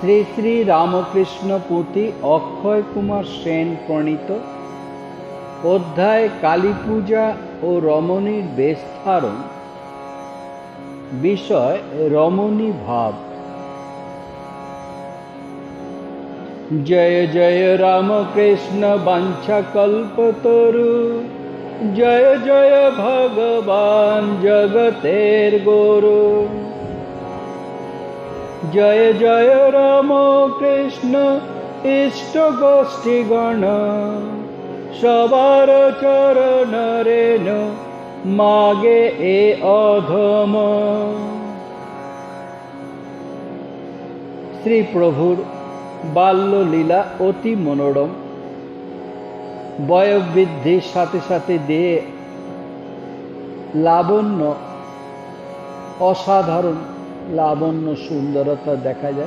শ্রী শ্রী রামকৃষ্ণ পুঁথি অক্ষয় কুমার সেন প্রণীত। অধ্যায় কালী পূজা ও রমণীর বেশ ধারণ বিষয় রমণী ভাব। জয় জয় রামকৃষ্ণ বাঞ্ছা কল্পতরু জয় জয় ভগবান জগতের গুরু। জয় জয় রাম কৃষ্ণ, ইষ্ট গোষ্ঠী গণ। সবার চরণ রেণ, মাগে এ অধম। শ্রী প্রভুর বাল্যলীলা অতি মনোরম। বয়োবৃদ্ধির সাথে সাথে দিয়ে লাবণ্য অসাধারণ। লাবণ্য সুন্দরতা দেখা যায়।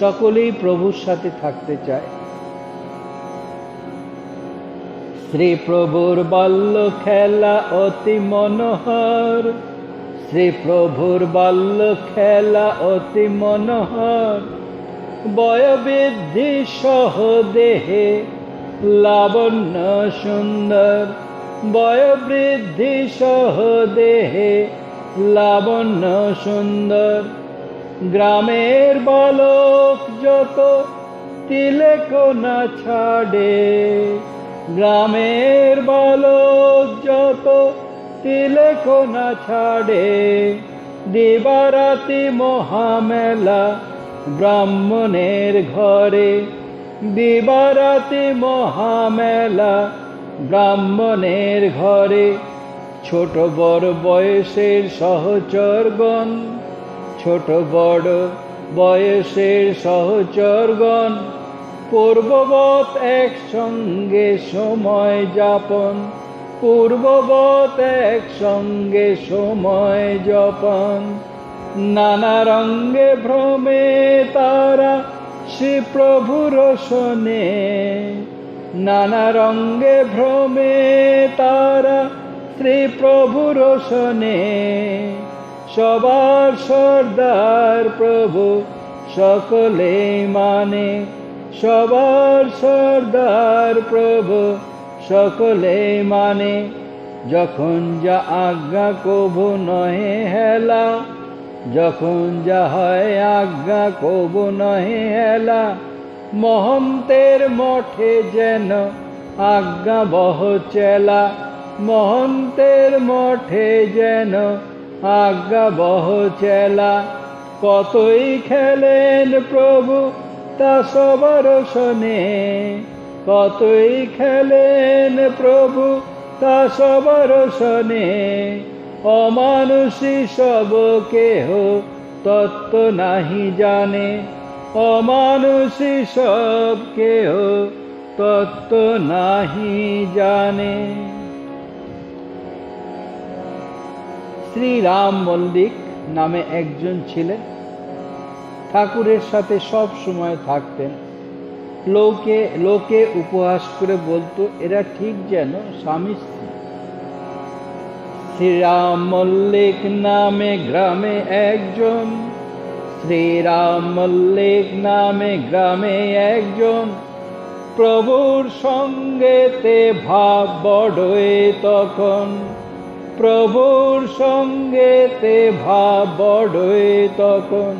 সকলেই প্রভুর সাথে থাকতে চায়। শ্রী প্রভুর বাল্য খেলা অতি মনোহর। শ্রী প্রভুর বাল্য খেলা অতি মনোহর। বয়বৃদ্ধি সহ দেহে লাবণ্য সুন্দর। বয়বৃদ্ধি সহ দেহে লাবণ্য সুন্দর। গ্রামের বালক যত তিলেক না ছাড়ে। গ্রামের বালক যত তিলেক না ছাড়ে। দিবারাতি মহামেলা ব্রাহ্মণের ঘরে। দিবারাতি মহামেলা ব্রাহ্মণের ঘরে। ছোট বড় বয়সের সহচরগণ, ছোট বড় বয়সের সহচরগণ, পূর্ববৎ একসঙ্গে সময় যাপন, পূর্ববৎ একসঙ্গে সময় যাপন। নানা রঙ্গে ভ্রমে তারা শ্রী প্রভুর শোনে নানা রঙ্গে ভ্রমে তারা শ্রী প্রভুর শোনে সবার সর্দার প্রভু সকলে মানে সবার সর্দার প্রভু সকলে মানে। যখন যা আজ্ঞা কবু নহে হেলা, যখন যা হয় আজ্ঞা কবু নহে হেলা, মহন্তের মঠে যেন আজ্ঞা বহ চেলা। মহন্তের মঠে যেন আজ্ঞা বহ চেলা। কতই খেলেন প্রভু তা সবার শোনে। কতই খেলেন প্রভু তা সবার শোনে। অমানুষী সব কেহ তত্ত্ব নাহি জানে। অমানুষী সব কেহ তত্ত্ব নাহি জানে। শ্রীরাম মল্লিক নামে একজন ছিলেন। ঠাকুরের সাথে সব সময় থাকতেন। লোকে লোকে উপহাস করে বলতো, এরা ঠিক যেন স্বামী স্ত্রী। শ্রীরাম মল্লিক নামে গ্রামে একজন। শ্রীরাম মল্লিক নামে গ্রামে একজন। প্রভুর সঙ্গেতে ভাব বড়ই তখন। প্রভুর সঙ্গেতে ভাব বড়ই তখন।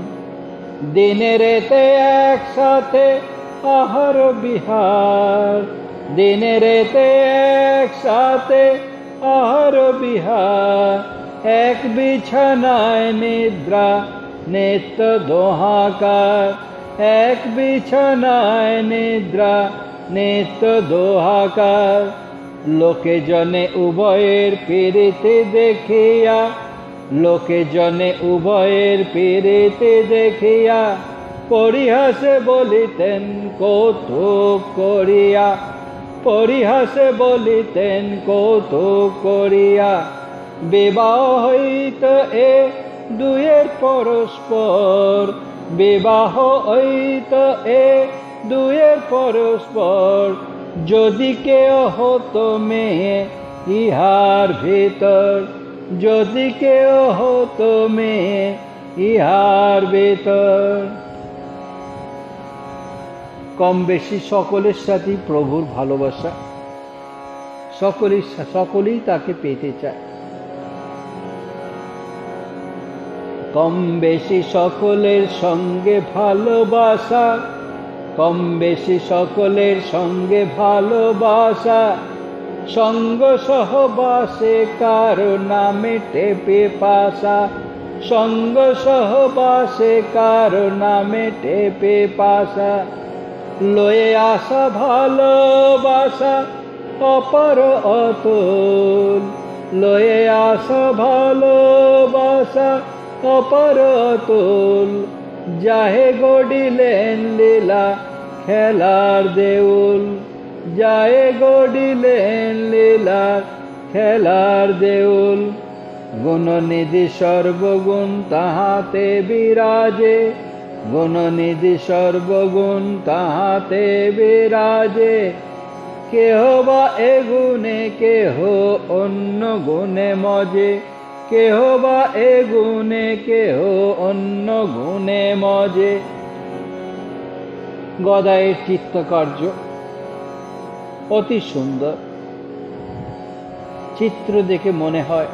দিনের এতে একসাথে আহার বিহার। দিনের এতে একসাথে আহার বিহার। এক বিছানায় নিদ্রা, নিত্য দোহাকার। এক বিছানায় নিদ্রা, নিত্য দোহাকার। লোকে জনে উভয়ের পেরেতে দেখিয়া, লোকে জনে উভয়ের পেরেতে দেখিয়া, পরিহাসে বলিতেন কৌতুক করিয়া, পরিহাসে বলিতেন কৌতুক করিয়া, বিবাহ হইত এ দুয়ের পরস্পর, বিবাহ হইত এ দুয়ের পরস্পর যদি কেউ হতো মেয়ে, ইহার ভিতর, যদি কেউ হতো মেয়ে, ইহার বেতর কম বেশি সকলের সাথেই প্রভুর ভালোবাসা। সকলেই সকলেই তাকে পেতে চায়। কম বেশি সকলের সঙ্গে ভালোবাসা। কম বেশি সকলের সঙ্গে ভালোবাসা, সঙ্গ সহবাসে কারও নামে টেপে পাশা, সঙ্গ সহবাসে কারও নামে টেপে পাশা। লয়ে আসা ভালোবাসা, অপর অতুল। লয়ে আসা ভালোবাসা, অপর অতুল। যাহে গডিলেন লীলা খেলার দেউল যায় গডিলেন লীলার খেলার দেউল। গুণনিধি সর্বগুণ তাহাতে বিরাজে, গুণনিধি সর্বগুণ তাহাতে বিরাজে। কেহ বা এ গুণে কেহ অন্য গুণে মজে কেহ বা এ গুণে, কেহ অন্য গুণে মজে। গদায়ের চিত্তকার্য অতি সুন্দর। চিত্র দেখে মনে হয়,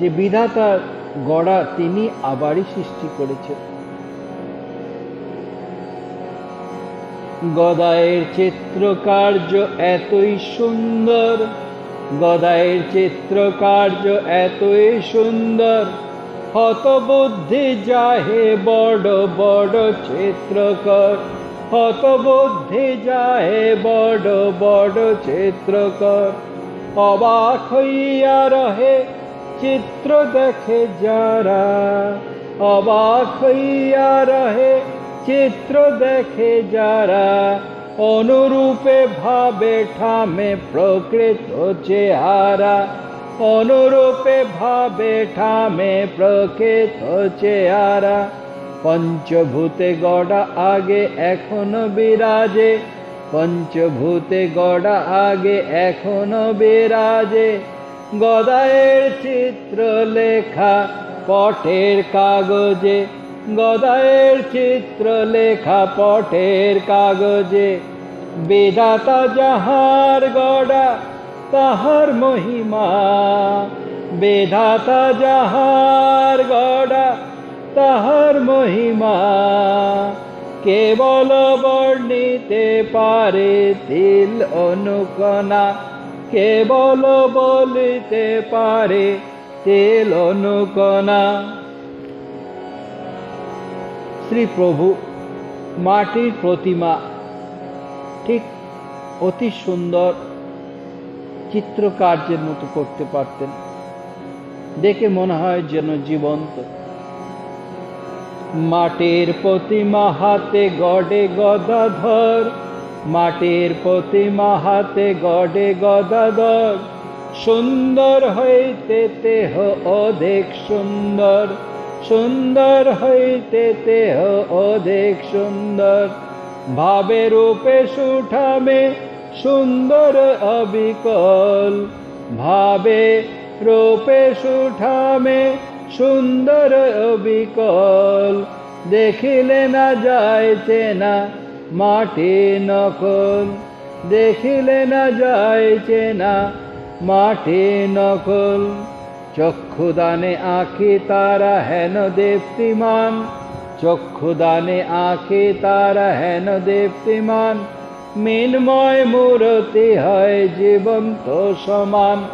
যে বিধাতার গড়া তিনি আবারই সৃষ্টি করেছেন। গদায়ের চিত্রকার্য এতই সুন্দর। গদায়ের চিত্রকার্য এতই সুন্দর। হতবুদ্ধি যাহে বড় বড় চিত্রকর। হতবুদ্ধি যাহে বড় বড় চিত্রকর। অবাক হইয়া রহে চিত্র দেখে যারা। অবাক হইয়া রহে চিত্র দেখে যারা অনুরূপে ভাবে ঠামে প্রকৃত চেহারা। অনুরূপে ভাবে ঠামে প্রকৃত চেহারা। পঞ্চভূতে গড়া আগে, এখনও বিরাজে। পঞ্চভূতে গড়া আগে, এখনও বিরাজে। গদায়ের চিত্র লেখা পটের কাগজে। গদায়ের চিত্র লেখা পটের কাগজে বেদাতা যাহার গড়া, তাহার মহিমা। বেধাতা যাহার গড়া, তাহার মহিমা। কেবল বর্ণিতে পারে তিল অনুকনা কেবল বলিতে পারে তেল অনুকনা শ্রী প্রভু মাটির প্রতিমা। ঠিক অতি সুন্দর চিত্রকার্যের মতো করতে পারতেন। দেখে মনে হয় যেন জীবন্ত। মাটির প্রতিমা হাতে গড়ে গদাধর। মাটির প্রতিমা হাতে গড়ে গদাধর। সুন্দর হইতে তেহ অধিক সুন্দর। সুন্দর হইতে তেহ অধিক সুন্দর। ভাবে রূপে সুঠামে সুন্দর অবিকল। ভাবে রূপে সুঠামে সুন্দর অবিকল। দেখিলে না যায় চেনা মাটি নকল। দেখিলে না যায় চেনা মাটি নকল। চক্ষুদানে আঁখি তারা হেন দেপ্তিমান। চক্ষুদানে আঁখি তারা হেন দেপ্তিমান। মিনময় মূরতি হয় জীবন্ত সমান।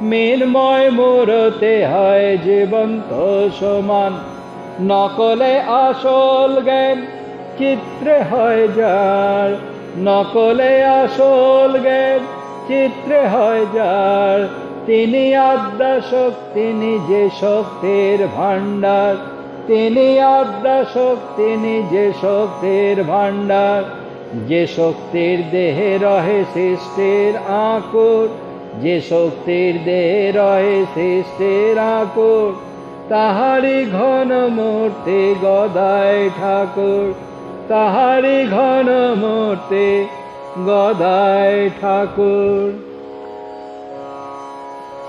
মিনময় মূরতি হয় জীবন্ত সমান। নকলে আসল জ্ঞান চিত্রে হয় যার। নকলে আসল জ্ঞান চিত্রে হয় যার। তিনি আদ্যা শক্তি নিজে শক্তির ভাণ্ডার। তিনি আদ্যা শক্তি নিজে শক্তির ভাণ্ডার। যে শক্তির দেহে রহে সৃষ্টির আকুর, যে শক্তির দেহে রহে সৃষ্টির আকুর তাহারি ঘন মূর্তি গদায় ঠাকুর। তাহারি ঘন মূর্তি গদায় ঠাকুর।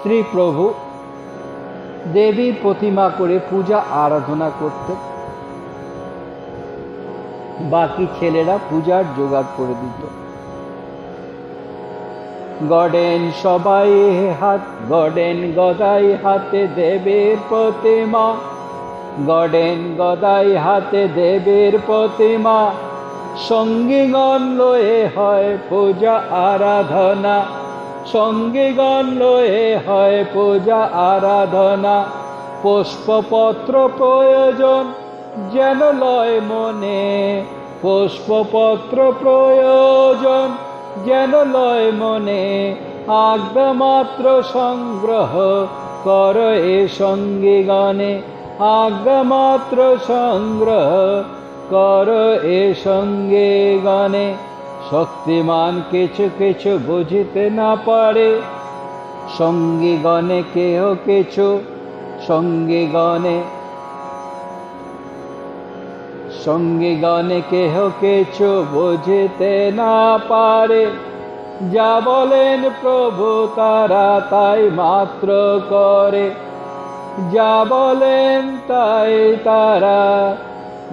শ্রী দেবীর প্রতিমা করে পূজা আরাধনা করতেন। বাকি ছেলেরা পূজার জোগাড় করে দিত। গডেন সবাই হাত, গডেন গদাই হাতে দেবের প্রতিমা। গডেন গদাই হাতে দেবের প্রতিমা। সঙ্গীগণ লয়ে হয় পূজা আরাধনা। সঙ্গীগণ লয়ে হয় পূজা, আরাধনা, পুষ্পপত্র প্রয়োজন, যেন লয় মনে। পুষ্পপত্র প্রয়োজন, যেন লয় মনে। আজ্ঞা মাত্র সংগ্রহ কর এ সঙ্গীগণে আজ্ঞা মাত্র সংগ্রহ কর এ সঙ্গে গণে। শক্তিমান কিছু কিছু বুঝিতে না পারে। সঙ্গী গণে কেহ কিছু সঙ্গী গণে সঙ্গী গণে কেহ কিছু বুঝিতে না পারে। যা বলেন প্রভু তারা তাই মাত্র করে। যা বলেন তাই তারা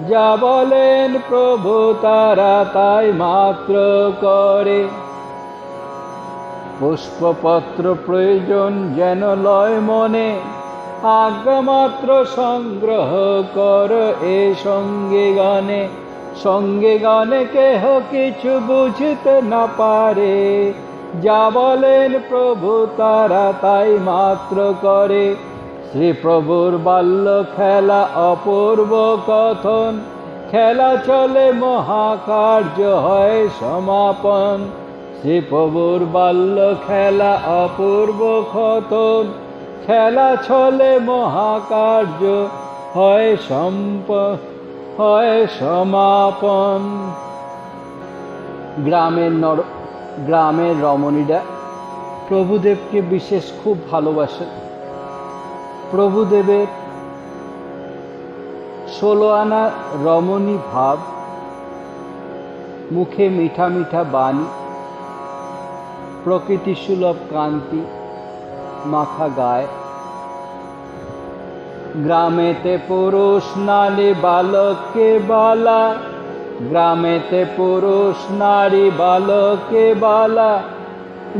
যা বলেন প্রভু তারা তাই মাত্র করে। পুষ্পপত্র প্রয়োজন যেন লয় মনে আজ্ঞা মাত্র সংগ্রহ কর এ সঙ্গে গানে। সঙ্গে গানে কেহ কিছু বুঝতে না পারে, যা বলেন প্রভু তারা তাই মাত্র করে। শ্রী প্রভুর বাল্য খেলা, অপূর্ব কথন। খেলা চলে, মহাকার্য হয় সমাপন। শ্রী প্রভুর বাল্য খেলা, অপূর্ব কথন। খেলা চলে, মহাকার্য হয় সম্প, হয় সমাপন। গ্রামের নর, গ্রামের রমণীরা প্রভুদেবকে বিশেষ খুব ভালোবাসেন। প্রভুদেবের ষোলো আনা রমণী ভাব, মুখে মিঠা মিঠা বাণী, প্রকৃতি সুলভ কান্তি মাখা গায়। গ্রামেতে পুরুষ নারী বালককে বালা। গ্রামেতে পুরুষ নারী, বালকে বালা।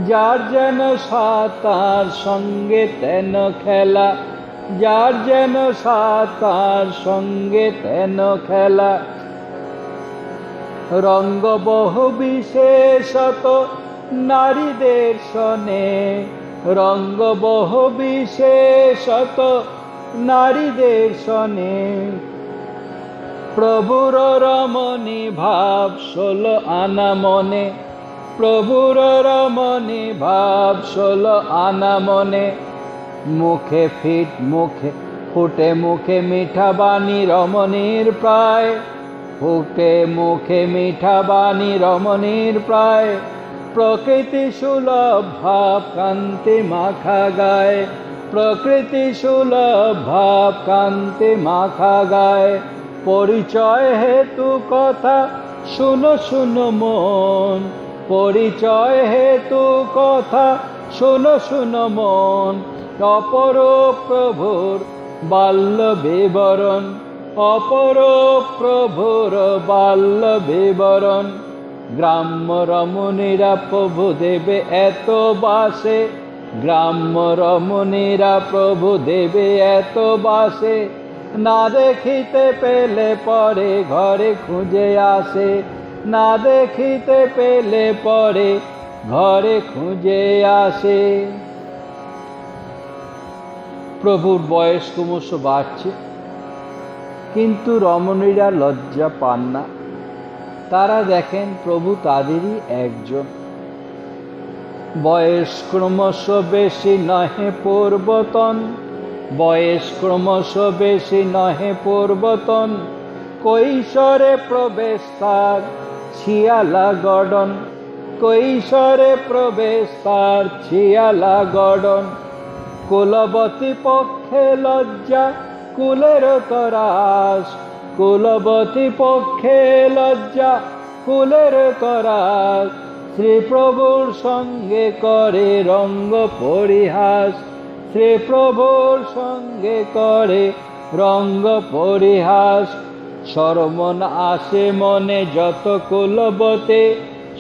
যার যেন সাতার সঙ্গে তেন খেলা। যার যেন সাতার সঙ্গে তেন খেলা। রঙ্গ বহু বিশেষত নারীদের শনে রঙ্গ বহু বিশেষত নারীদের শনে প্রভুর রমণী ভাব ষোলো আনা মনে। প্রভুর রমণী ভাব ষোলো আনা মনে। মুখে ফিট, মুখে ফুটে, মুখে মিঠা বাণী রমণীর প্রায়। ফুটে, মুখে মিঠা বাণী রমণীর প্রায়। প্রকৃতি সুলভ ভাব কান্তি মাখা গায়। প্রকৃতি সুলভ ভাব কান্তি মাখা গায়। পরিচয় হেতু কথা শুনো শুনো মন। পরিচয় হেতু কথা শুনো শুনো মন। অপর প্রভুর বাল্য বিবরণ অপর প্রভুর বাল্য বিবরণ। গ্রাম্য রমণীরা প্রভু দেবে এত বাসে, গ্রাম্য রমণীরা প্রভু দেবে এত বাসে। না দেখিতে পেলে পরে ঘরে খুঁজে আসে, না দেখিতে পেলে পরে ঘরে খুঁজে আসে। প্রভুর বয়স ক্রমশ বাড়ছে। কিন্তু রমণীরা লজ্জা পান না। তারা দেখেন প্রভু তাদেরই একজন। বয়স ক্রমশ বেশি নহে পূর্বতন। বয়স ক্রমশ বেশি নহে পূর্বতন। কৈশোরে প্রবেশ তার ছিয়ালা গডন। কৈশোরে প্রবেশ তার ছিয়ালা গডন। কুলবতী পক্ষে লজ্জা, কুলের তরাস কুলবতী পক্ষে লজ্জা, কুলের তরাস শ্রী প্রভুর সঙ্গে করে রঙ্গ পরিহাস। শ্রী প্রভুর সঙ্গে করে রঙ্গ পরিহাস। সরমন আসে মনে যত কুলবতে,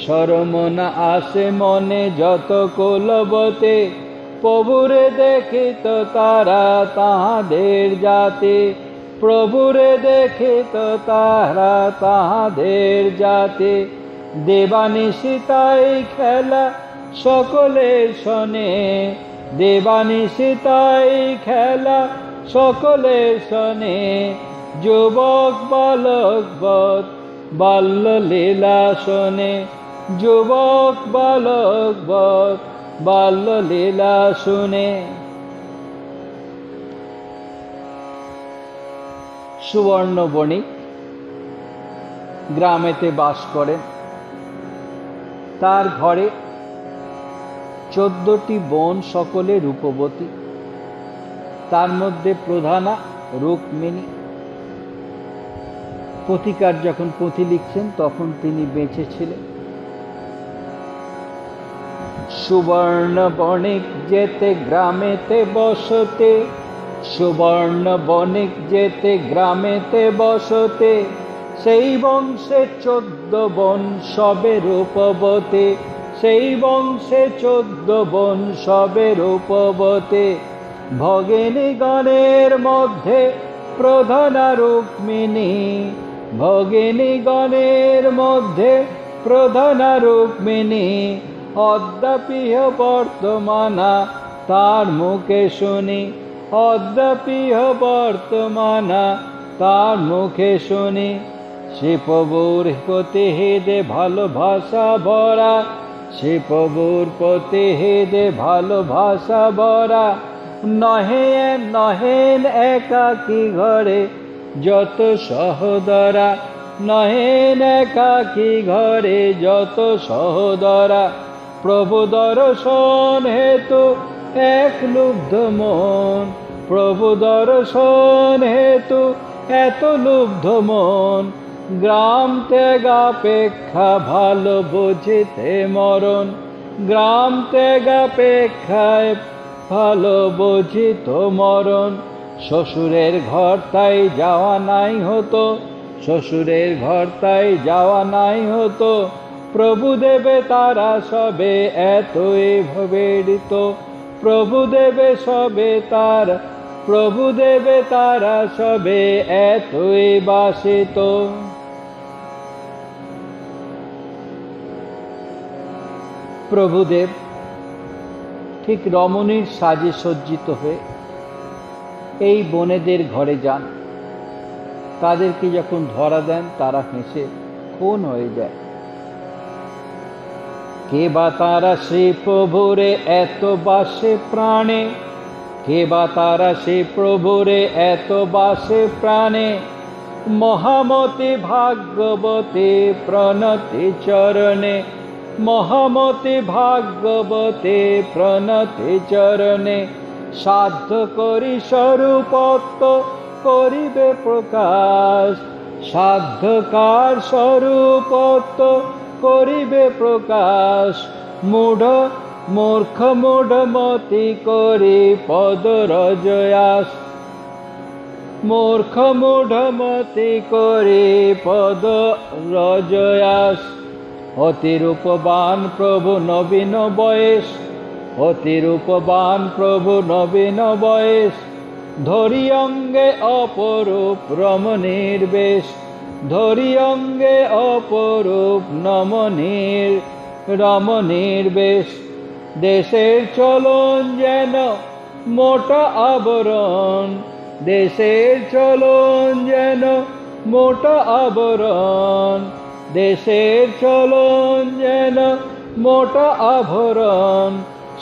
সরমন আসে মনে যত কুলবতে। প্রভুরে দেখিত তারা তাহাদের জাতি। প্রভুরে দেখিত তারা তাহাদের জাতি। দেবানিশিতাই খেলা সকলের শনে। দেবানিশিতাই খেলা সকলের শনে। যুবক, বালক, বধ বাল্য লীলা শোনে। যুবক, বালক, বধ বাল্য লীলা শুনে। সুবর্ণ বণিক গ্রামেতে বাস করেন। তার ঘরে চোদ্দটি বোন সকলে রূপবতী। তার মধ্যে প্রধানা রুক্মিণী। পথিকার যখন পুঁথি লিখছেন, তখন তিনি বেঁচে ছিলেন। সুবর্ণ বণিক যেতে গ্রামেতে বসতে, সুবর্ণ বণিক যেতে গ্রামেতে বসতে, সেই বংশে চোদ্দ বন সবে রূপবতে, সেই বংশে চোদ্দ বন সবে রূপবতে। ভগিনী গণের মধ্যে প্রধানা রুক্মিণী, ভগিনী গণের মধ্যে প্রধানা রুক্মিণী অদ্যাপিহ বর্তমানা, তার মুখে শুনি। অদ্যাপিহ বর্তমানা, তার মুখে শুনি। সে প্রভুর প্রতি হেদে ভালোবাসা ভরা। সে প্রভুর প্রতি হেদে ভালোবাসা ভরা। নহে নহেন একাকি ঘরে যত সহদরা। নহেন একাকি ঘরে যত সহদরা। প্রভু দর্শন হেতু এক লুব্ধ মন। প্রভু দর্শন হেতু এত লুব্ধ মন। গ্রাম ত্যাগাপেক্ষা ভালো বুঝিতে মরণ। গ্রাম ত্যাগাপেক্ষায় ভালো বুঝিত মরণ। শ্বশুরের ঘর তাই যাওয়া নাই হতো। শ্বশুরের ঘর তাই যাওয়া নাই হতো। প্রভু দেবে তারা সবে এতই ভবেড়িত প্রভু দেবে সবে তার, প্রভু দেবে তারা সবে এতই বাসিত। প্রভুদেব ঠিক রমণীর সাজে সজ্জিত হয়ে এই বনেদের ঘরে যান। তাদেরকে যখন ধরা দেন, তারা হেসে, খুন হয়ে যায়। কে বা তারা সে প্রভুরে এত বাসে প্রাণে? কে বা তারা সে প্রভুরে এত বাসে প্রাণে? মহামতি ভাগ্যবতী প্রণতি চরণে। মহামতি ভাগ্যবতী প্রণতি চরণে। সাধ্য করি স্বরূপত্ব করিবে প্রকাশ। সাধ্যকার স্বরূপত্ব করিবে প্রকাশ। মূঢ়, মূর্খ, মূঢ়মতি করি পদ রজয়াস। মূর্খ, মূঢ়মতি করি পদ রজয়াস। অতিরূপবান প্রভু নবীন বয়স। অতিরূপবান প্রভু নবীন বয়স। ধরি অঙ্গে অপরূপ রমণীর বেশ। ধরি অঙ্গে অপরূপ নমনীর, রমণীর বেশ। দেশের চলন যেন মোটা আবরণ, দেশের চলন যেন মোটা আবরণ, দেশের চলন যেন মোটা আভরণ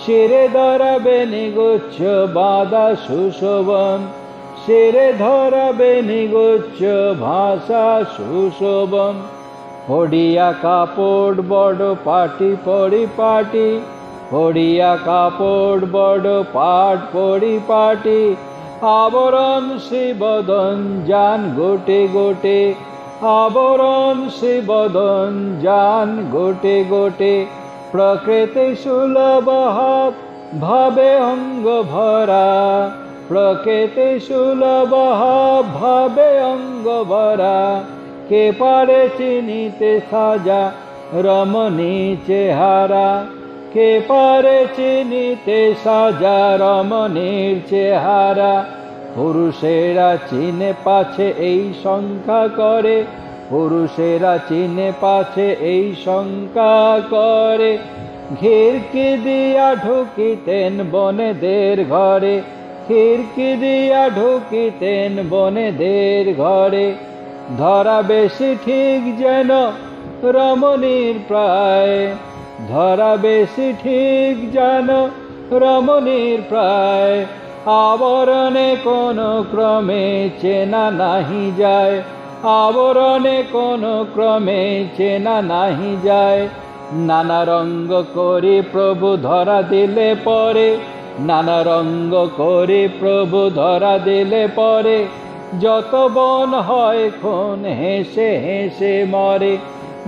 শিরে ধরাবে নিগুচ্ছ বাদা সুশোভন। শিরে ধরাবে নিগুচ্ছ ভাষা সুশোভন। হরিয়া কাপড় বড় পাটি পরিপাটি হরিয়া কাপড় বড় পাট পরিপাটি আবরণ শিবদন যান গোটে গোটে, আবরণ শিবদন যান গোটে গোটে। প্রকৃতি সুলভ ভাবে অঙ্গ ভরা। প্রকৃতি সুলভ ভাবে অঙ্গ ভরা কে পারে চিনিতে সাজা রমণী চেহারা? কে পারে চিনিতে সাজা রমণীর চেহারা? পুরুষেরা চিনে পাছে এই শঙ্কা করে, পুরুষেরা চিনে পাছে এই শঙ্কা করে। খিড়কি দিয়া ঢুকিতেন বনেদের ঘরে খিড়কি দিয়া ঢুকিতেন বনেদের ঘরে। ধরা বেশি ঠিক যেন রমণীর প্রায়। ধরা বেশি ঠিক যেন রমণীর প্রায়। আবরণে কোনো ক্রমে চেনা নাহি যায়। আবরণে কোনো ক্রমে চেনা নাহি যায়। নানা রঙ্গ করি প্রভু ধরা দিলে পরে নানা রঙ্গ করে প্রভু ধরা দিলে পরে, যত বন হয় খুন হেসে হেসে মরে,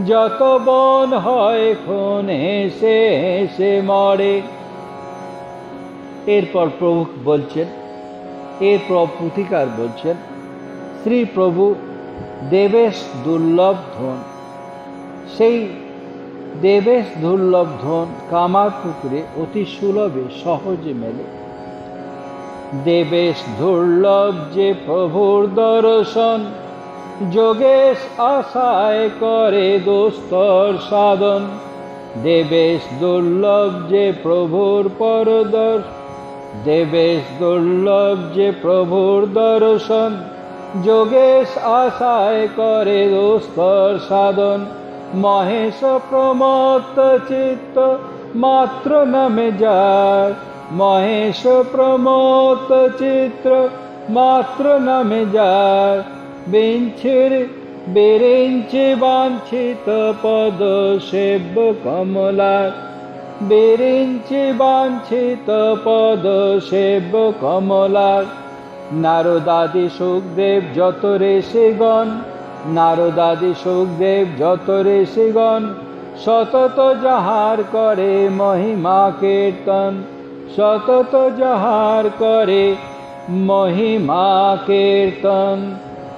যত বন হয় খুন হেসে হেসে মরে। এরপর প্রভু বলছেন এরপর পুথিকার বলছেন, শ্রী প্রভু দেবেশ দুর্লভ ধন, সেই দেবেশ দুর্লভ ধন কামার পুকুরে অতি সুলভে সহজে মেলে। দেবেশ দুর্লভ যে প্রভুর দর্শন, যোগেশ আশায় করে দোস্তর সাধন। দেবেশ দুর্লভ যে প্রভুর পরদর, দেবেশ দুর্লভ যে প্রভুর দর্শন, যোগেশ আশায় করে দোস্তর সাধন। মহেশ প্রমত্ত চিত্ত মাত্র নামে যায়। মহেশ প্রমত্ত চিত্র মাত্র নামে যায়। বিঞ্ছির বেরেঞ্চে বাঞ্ছিত পদ সেব কমলার বেরেঞ্চে বাঞ্ছিত পদ সেব কমলার নারদাদি সুখদেব যত ঋষিগণ নারদাদি সুখদেব যত ঋষিগণ, সতত যাহার করে মহিমা কীর্তন। সতত যাহার করে মহিমা কীর্তন।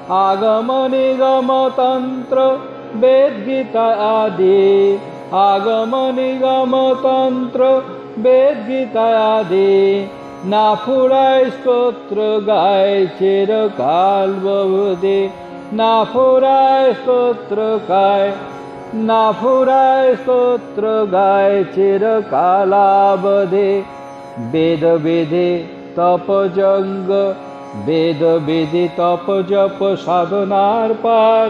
আগম নিগম তন্ত্র বেদ গীতা আদি। আগম নিগম তন্ত্র বেদ গীতা আদি। না ফুরায় স্তোত্র গায় চিরকাল বহুদে না ফুরায় স্তোত্র গায়, না ফুরায় স্তোত্র গায় চিরকালাবধে। বেদ বেদে তপজঙ্গ বেদ বেদে তপ জপ সাধনার পার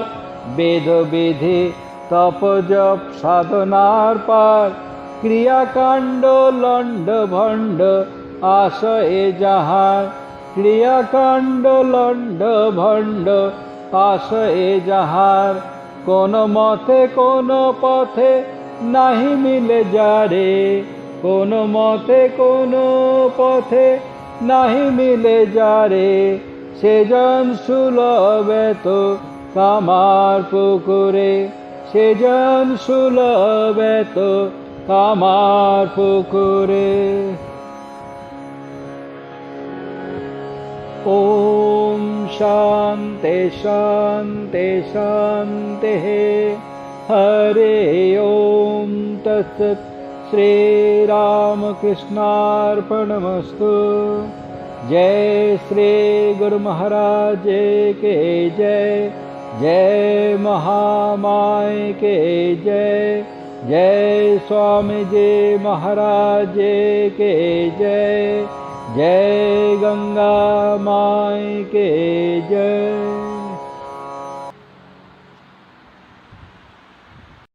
বেদ বেদে তপ জপ সাধনার পার। ক্রিয়াকাণ্ড, লণ্ড, ভণ্ড, আশয়ে যাহার। ক্রিয়াকাণ্ড, লণ্ড, ভণ্ড আশয়ে যাহার, কোন মতে কোন পথে নাহি মিলে যারে, কোন মতে কোন পথে নাহি মিলে যারে সেজন সুলভ তো কামার পুকুরে সেজন সুলভ তো কামার পুকুরে। ॐ शान्ते शान्ते शान्तिः हरे ॐ तत्सत् श्रीरामकृष्णार्पणमस्तु जय श्री गुरु महाराज के जय। जय महामाय के जय। जय स्वामी जी महाराज के जय। जय गंगा माई के जय